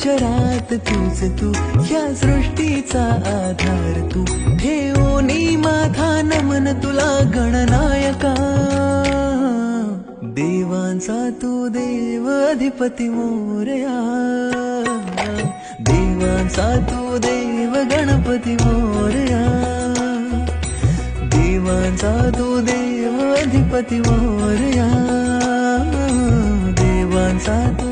चराचरात तूच तू ह्या सृष्टीचा आधार तू. ठेवोनी माथा नमन तुला गणनायका. देवांचा तू देव अधिपती मोरया. देवांचा तू देव गणपती मोरया. देवांचा तू देव अधिपती मोरया. देवांचा तू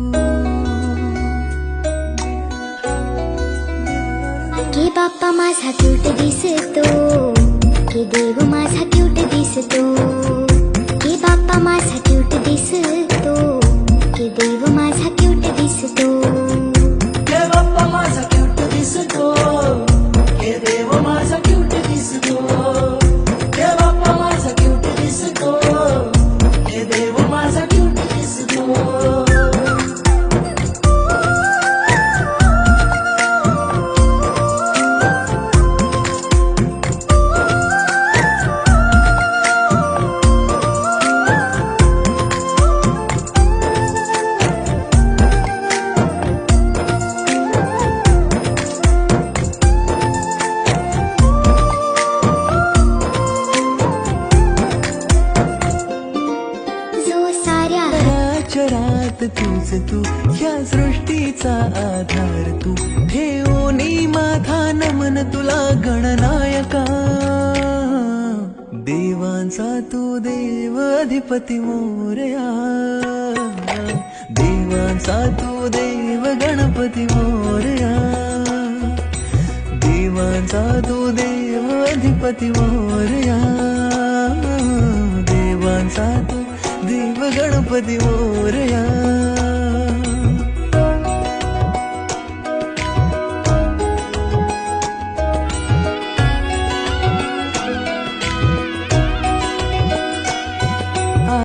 की बाप्पा माझा क्यूट दिसतो की देव माझा क्यूट दिसतो की बाप्पा माझा क्यूट दिसतो की देव चरात तूच तू ह्या सृष्टीचा आधार तू. ठेवोनी माझा नमन तुला गणनायका. देवांचा तू देव अधिपती मोरया. देवांचा तू देव गणपती मोरया. देवांचा तू देव अधिपती मोरया. देवांचा तू गणपती मोरया